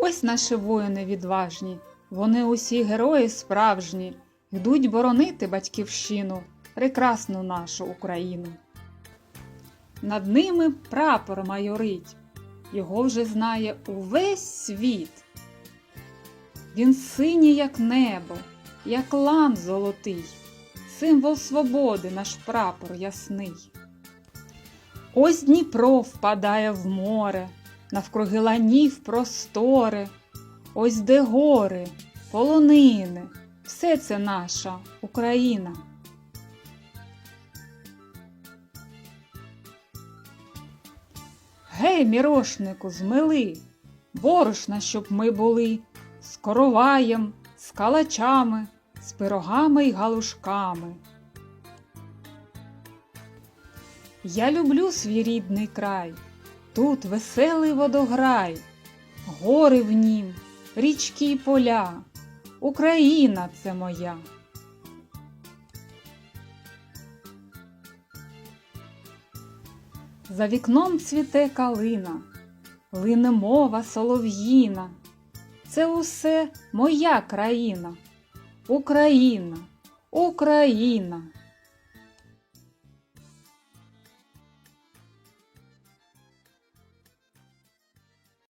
Ось наші воїни відважні, вони усі герої справжні, йдуть боронити батьківщину, прекрасну нашу Україну. Над ними прапор майорить, його вже знає увесь світ. Він синій, як небо, як лан золотий, символ свободи наш прапор ясний. Ось Дніпро впадає в море, навкруги ланів простори, ось де гори, полонини, все це наша Україна. Гей, мірошнику, змили, борошна, щоб ми були, з короваєм, з калачами, з пирогами й галушками. Я люблю свій рідний край, тут веселий водограй, гори в нім, річки й поля, Україна це моя. За вікном цвіте калина, лине мова солов'їна. Це усе моя країна, Україна, Україна.